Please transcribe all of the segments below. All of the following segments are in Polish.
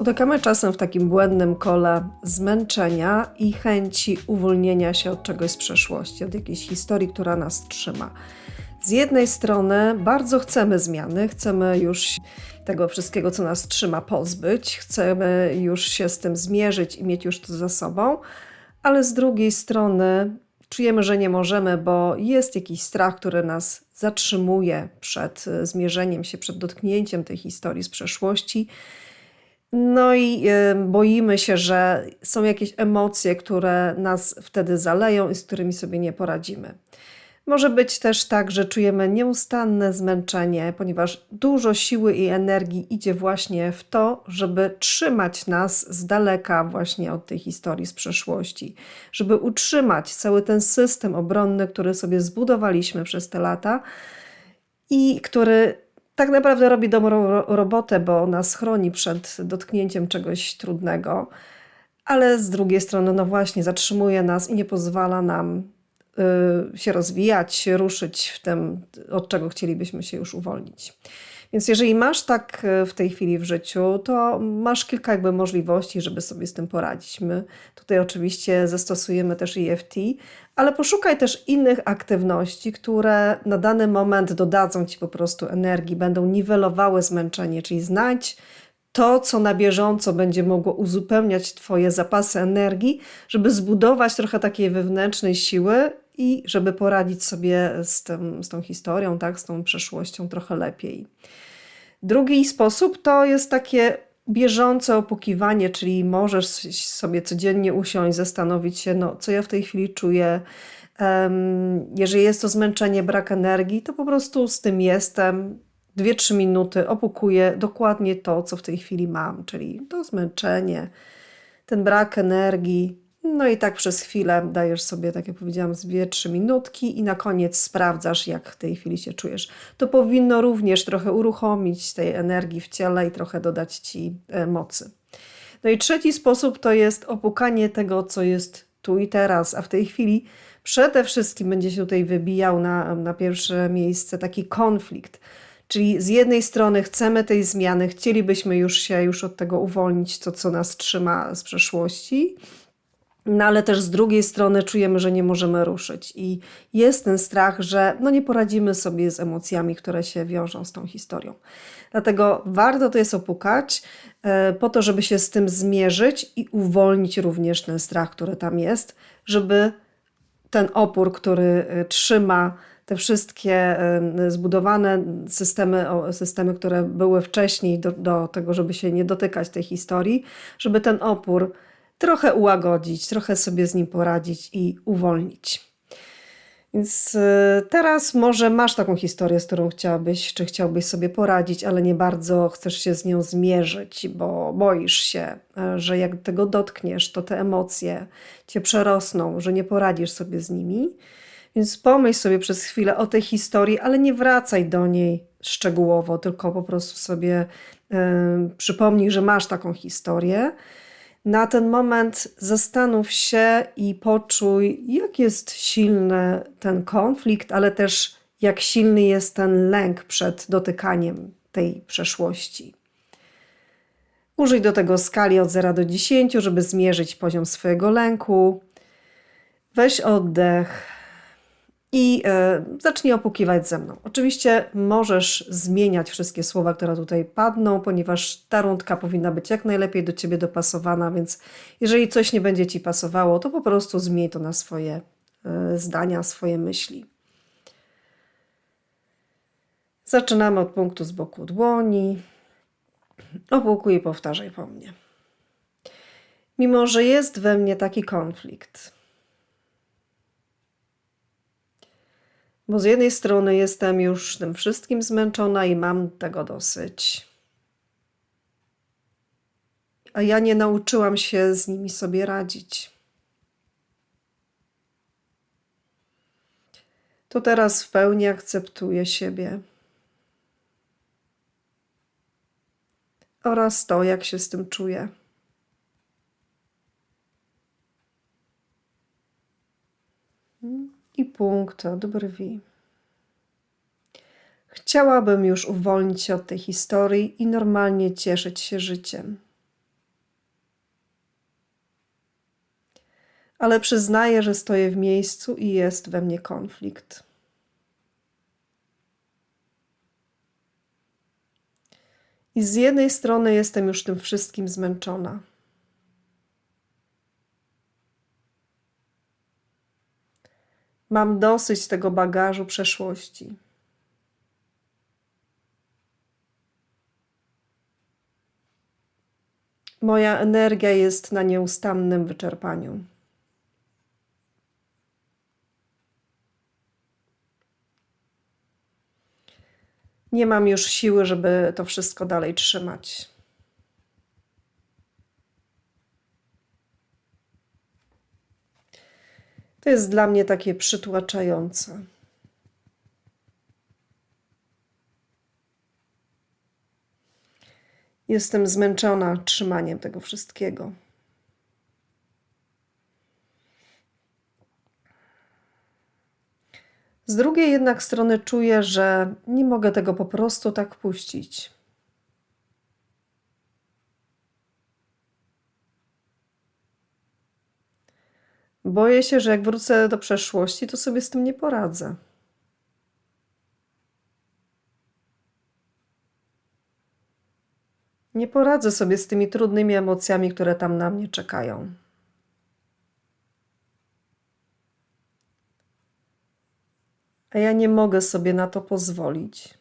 Utykamy czasem w takim błędnym kole zmęczenia i chęci uwolnienia się od czegoś z przeszłości, od jakiejś historii, która nas trzyma. Z jednej strony bardzo chcemy zmiany, chcemy już tego wszystkiego, co nas trzyma, pozbyć, chcemy już się z tym zmierzyć i mieć już to za sobą, ale z drugiej strony czujemy, że nie możemy, bo jest jakiś strach, który nas zatrzymuje przed e, zmierzeniem się, przed dotknięciem tej historii z przeszłości. No i e, boimy się, że są jakieś emocje, które nas wtedy zaleją i z którymi sobie nie poradzimy. Może być też tak, że czujemy nieustanne zmęczenie, ponieważ dużo siły i energii idzie właśnie w to, żeby trzymać nas z daleka właśnie od tej historii z przeszłości, żeby utrzymać cały ten system obronny, który sobie zbudowaliśmy przez te lata i który tak naprawdę robi dobrą robotę, bo nas chroni przed dotknięciem czegoś trudnego, ale z drugiej strony, no właśnie, zatrzymuje nas i nie pozwala nam y, się rozwijać, ruszyć w tym, od czego chcielibyśmy się już uwolnić. Więc jeżeli masz tak y, w tej chwili w życiu, to masz kilka jakby możliwości, żeby sobie z tym poradzić. My tutaj oczywiście zastosujemy też EFT, ale poszukaj też innych aktywności, które na dany moment dodadzą ci po prostu energii, będą niwelowały zmęczenie, czyli znajdź to, co na bieżąco będzie mogło uzupełniać Twoje zapasy energii, żeby zbudować trochę takiej wewnętrznej siły i żeby poradzić sobie z, tym, z tą historią, tak, z tą przeszłością trochę lepiej. Drugi sposób to jest takie bieżące opukiwanie, czyli możesz sobie codziennie usiąść, zastanowić się, no, co ja w tej chwili czuję. Jeżeli jest to zmęczenie, brak energii, to po prostu z tym jestem. Dwie-trzy minuty opukuję dokładnie to, co w tej chwili mam, czyli to zmęczenie, ten brak energii, no i tak przez chwilę dajesz sobie, tak jak powiedziałam, z 2-3 minutki i na koniec sprawdzasz, jak w tej chwili się czujesz. To powinno również trochę uruchomić tej energii w ciele i trochę dodać ci e, mocy. No i trzeci sposób to jest opukanie tego, co jest tu i teraz, a w tej chwili przede wszystkim będzie się tutaj wybijał na, na pierwsze miejsce taki konflikt. Czyli z jednej strony chcemy tej zmiany, chcielibyśmy już się już od tego uwolnić, to co nas trzyma z przeszłości, no ale też z drugiej strony czujemy, że nie możemy ruszyć i jest ten strach, że no nie poradzimy sobie z emocjami, które się wiążą z tą historią. Dlatego warto to jest opukać e, po to, żeby się z tym zmierzyć i uwolnić również ten strach, który tam jest, żeby ten opór, który e, trzyma te wszystkie e, zbudowane systemy, systemy które były wcześniej do, do tego, żeby się nie dotykać tej historii, żeby ten opór trochę ułagodzić, trochę sobie z nim poradzić i uwolnić. Więc y, teraz może masz taką historię, z którą chciałabyś, czy chciałbyś sobie poradzić, ale nie bardzo chcesz się z nią zmierzyć, bo boisz się, e, że jak tego dotkniesz, to te emocje cię przerosną, że nie poradzisz sobie z nimi. Więc pomyśl sobie przez chwilę o tej historii, ale nie wracaj do niej szczegółowo, tylko po prostu sobie y, przypomnij, że masz taką historię na ten moment zastanów się i poczuj, jak jest silny ten konflikt, ale też jak silny jest ten lęk przed dotykaniem tej przeszłości. Użyj do tego skali od 0 do 10, żeby zmierzyć poziom swojego lęku. Weź oddech i y, zacznij opukiwać ze mną. Oczywiście możesz zmieniać wszystkie słowa, które tutaj padną, ponieważ ta rundka powinna być jak najlepiej do ciebie dopasowana, więc jeżeli coś nie będzie ci pasowało, to po prostu zmień to na swoje y, zdania, swoje myśli. Zaczynamy od punktu z boku dłoni. Opukuj i powtarzaj po mnie. Mimo, że jest we mnie taki konflikt, Bo z jednej strony jestem już tym wszystkim zmęczona i mam tego dosyć. A ja nie nauczyłam się z nimi sobie radzić. To teraz w pełni akceptuję siebie. Oraz to, jak się z tym czuję. i punkt od brwi. Chciałabym już uwolnić się od tej historii i normalnie cieszyć się życiem. Ale przyznaję, że stoję w miejscu i jest we mnie konflikt. I z jednej strony jestem już tym wszystkim zmęczona. Mam dosyć tego bagażu przeszłości. Moja energia jest na nieustannym wyczerpaniu. Nie mam już siły, żeby to wszystko dalej trzymać. To jest dla mnie takie przytłaczające. Jestem zmęczona trzymaniem tego wszystkiego. Z drugiej jednak strony czuję, że nie mogę tego po prostu tak puścić. Boję się, że jak wrócę do przeszłości, to sobie z tym nie poradzę. Nie poradzę sobie z tymi trudnymi emocjami, które tam na mnie czekają. A ja nie mogę sobie na to pozwolić.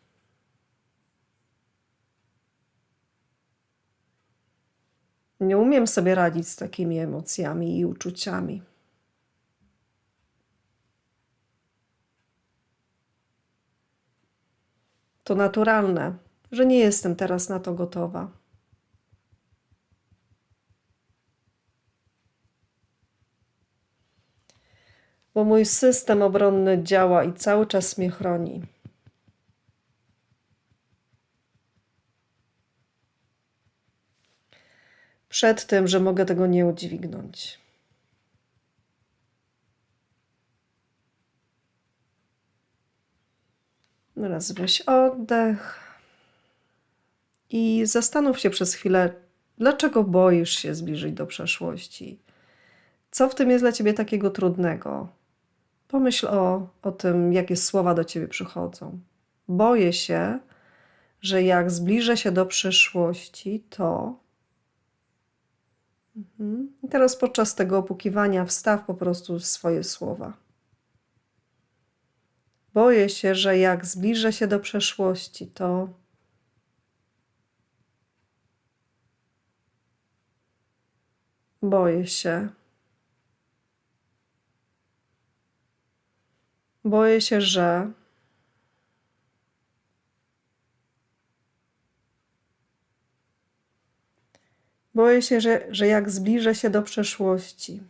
Nie umiem sobie radzić z takimi emocjami i uczuciami. To naturalne, że nie jestem teraz na to gotowa. Bo mój system obronny działa i cały czas mnie chroni. Przed tym, że mogę tego nie udźwignąć. Teraz weź oddech i zastanów się przez chwilę, dlaczego boisz się zbliżyć do przeszłości. Co w tym jest dla ciebie takiego trudnego? Pomyśl o, o tym, jakie słowa do ciebie przychodzą. Boję się, że jak zbliżę się do przyszłości, to. Mhm. I teraz podczas tego opukiwania wstaw po prostu swoje słowa. Boję się, że jak zbliżę się do przeszłości, to. Boję się. Boję się, że. Boję się, że, że jak zbliżę się do przeszłości,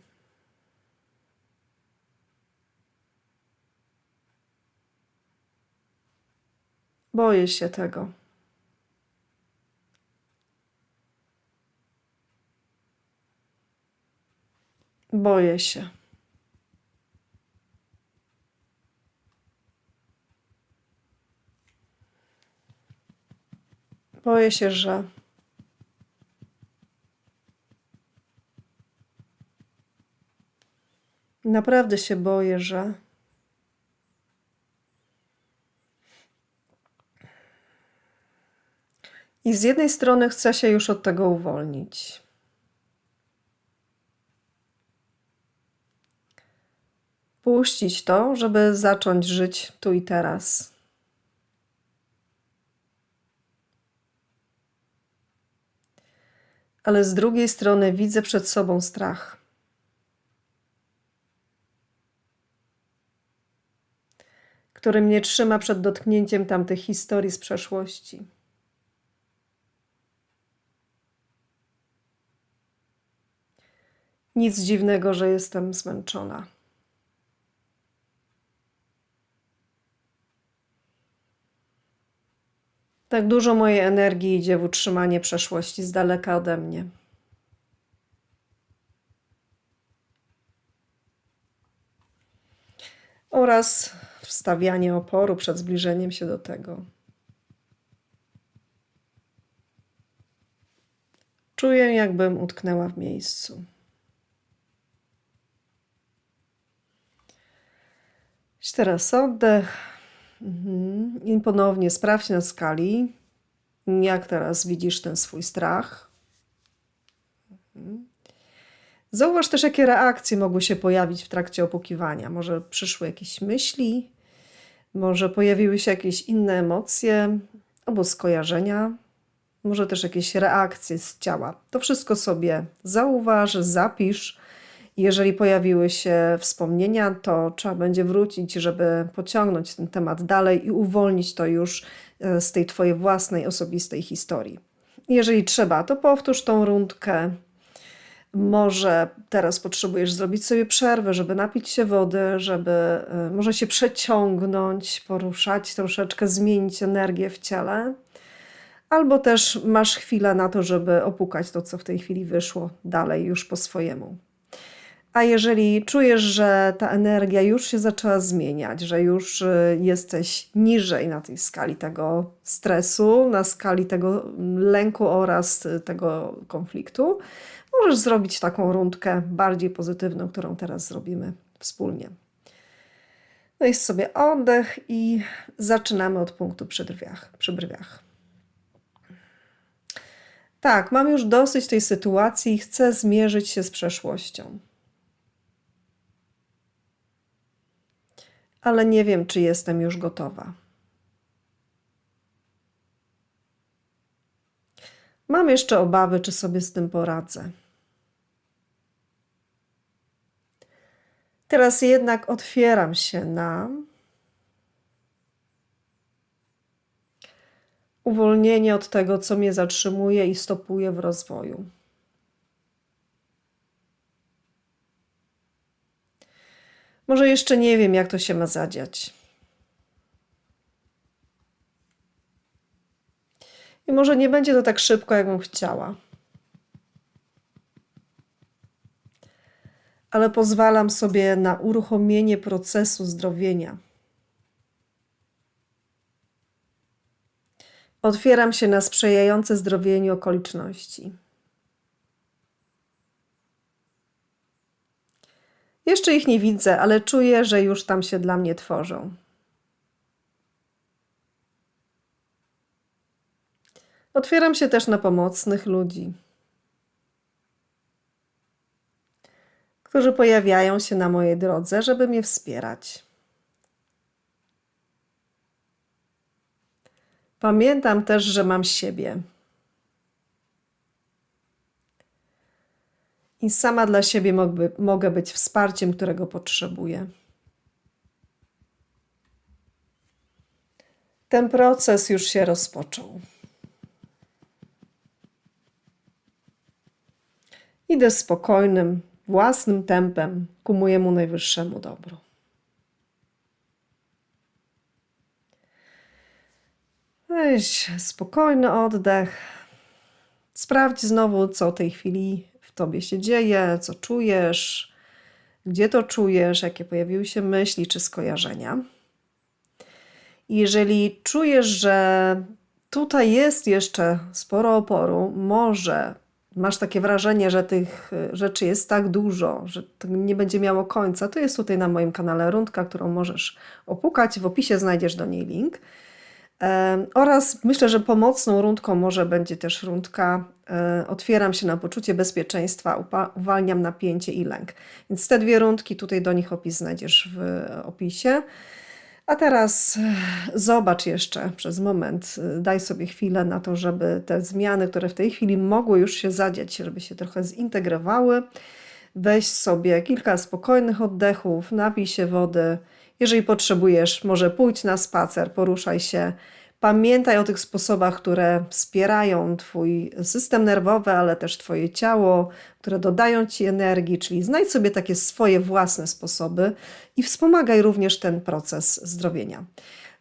boję się tego. Boję się. Boję się, że naprawdę się boję, że i z jednej strony chcę się już od tego uwolnić. Puścić to, żeby zacząć żyć tu i teraz. ale z drugiej strony widzę przed sobą strach. który mnie trzyma przed dotknięciem tamtych historii z przeszłości. Nic dziwnego, że jestem zmęczona. Tak dużo mojej energii idzie w utrzymanie przeszłości z daleka ode mnie. Oraz wstawianie oporu przed zbliżeniem się do tego. Czuję, jakbym utknęła w miejscu. Teraz oddech. Mhm. I ponownie sprawdź na skali, jak teraz widzisz ten swój strach. Mhm. Zauważ też, jakie reakcje mogły się pojawić w trakcie opukiwania. Może przyszły jakieś myśli, może pojawiły się jakieś inne emocje albo skojarzenia, może też jakieś reakcje z ciała. To wszystko sobie zauważ, zapisz. Jeżeli pojawiły się wspomnienia, to trzeba będzie wrócić, żeby pociągnąć ten temat dalej i uwolnić to już e, z tej Twojej własnej, osobistej historii. Jeżeli trzeba, to powtórz tą rundkę. Może teraz potrzebujesz zrobić sobie przerwę, żeby napić się wody, żeby e, może się przeciągnąć, poruszać troszeczkę, zmienić energię w ciele. Albo też masz chwilę na to, żeby opukać to, co w tej chwili wyszło dalej, już po swojemu. A jeżeli czujesz, że ta energia już się zaczęła zmieniać, że już y, jesteś niżej na tej skali tego stresu, na skali tego lęku oraz tego konfliktu, możesz zrobić taką rundkę bardziej pozytywną, którą teraz zrobimy wspólnie. Weź sobie oddech i zaczynamy od punktu przy drwiach, przy brwiach. Tak, mam już dosyć tej sytuacji i chcę zmierzyć się z przeszłością. Ale nie wiem, czy jestem już gotowa. Mam jeszcze obawy, czy sobie z tym poradzę. Teraz jednak otwieram się na uwolnienie od tego, co mnie zatrzymuje i stopuje w rozwoju. Może jeszcze nie wiem, jak to się ma zadziać. I może nie będzie to tak szybko, jakbym chciała. Ale pozwalam sobie na uruchomienie procesu zdrowienia. Otwieram się na sprzyjające zdrowieniu okoliczności. Jeszcze ich nie widzę, ale czuję, że już tam się dla mnie tworzą. Otwieram się też na pomocnych ludzi, którzy pojawiają się na mojej drodze, żeby mnie wspierać. Pamiętam też, że mam siebie. I sama dla siebie mogę, mogę być wsparciem, którego potrzebuję. Ten proces już się rozpoczął. Idę spokojnym, własnym tempem ku mojemu najwyższemu dobru. Weź spokojny oddech. Sprawdź znowu, co tej chwili tobie się dzieje, co czujesz, gdzie to czujesz, jakie pojawiły się myśli czy skojarzenia. jeżeli czujesz, że tutaj jest jeszcze sporo oporu, może masz takie wrażenie, że tych rzeczy jest tak dużo, że to nie będzie miało końca, to jest tutaj na moim kanale rundka, którą możesz opukać. W opisie znajdziesz do niej link. Oraz myślę, że pomocną rundką może będzie też rundka e, Otwieram się na poczucie bezpieczeństwa, uwalniam napięcie i lęk. Więc te dwie rundki, tutaj do nich opis znajdziesz w opisie. A teraz e, zobacz jeszcze przez moment, e, daj sobie chwilę na to, żeby te zmiany, które w tej chwili mogły już się zadziać, żeby się trochę zintegrowały. Weź sobie kilka spokojnych oddechów, napij się wody jeżeli potrzebujesz, może pójdź na spacer, poruszaj się. Pamiętaj o tych sposobach, które wspierają Twój system nerwowy, ale też Twoje ciało, które dodają Ci energii, czyli znajdź sobie takie swoje własne sposoby i wspomagaj również ten proces zdrowienia.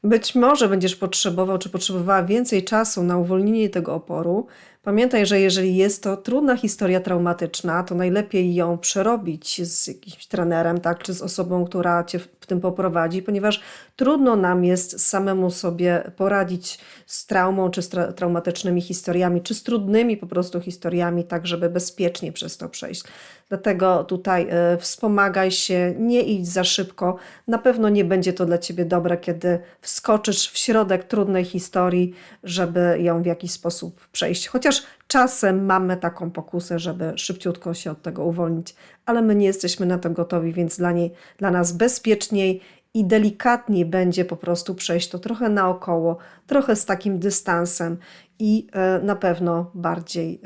Być może będziesz potrzebował czy potrzebowała więcej czasu na uwolnienie tego oporu. Pamiętaj, że jeżeli jest to trudna historia traumatyczna, to najlepiej ją przerobić z jakimś trenerem, tak, czy z osobą, która cię tym poprowadzi, ponieważ trudno nam jest samemu sobie poradzić z traumą, czy z tra- traumatycznymi historiami, czy z trudnymi po prostu historiami, tak żeby bezpiecznie przez to przejść. Dlatego tutaj e, wspomagaj się, nie idź za szybko. Na pewno nie będzie to dla ciebie dobre, kiedy wskoczysz w środek trudnej historii, żeby ją w jakiś sposób przejść. Chociaż czasem mamy taką pokusę, żeby szybciutko się od tego uwolnić, ale my nie jesteśmy na to gotowi, więc dla niej, dla nas bezpieczniej i delikatniej będzie po prostu przejść to trochę naokoło, trochę z takim dystansem i e, na pewno bardziej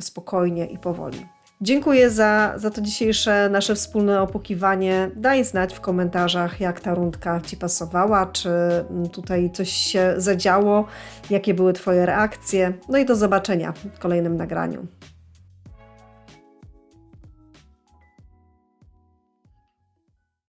spokojnie i powoli. Dziękuję za, za to dzisiejsze nasze wspólne opokiwanie. Daj znać w komentarzach, jak ta rundka Ci pasowała, czy tutaj coś się zadziało, jakie były Twoje reakcje. No i do zobaczenia w kolejnym nagraniu.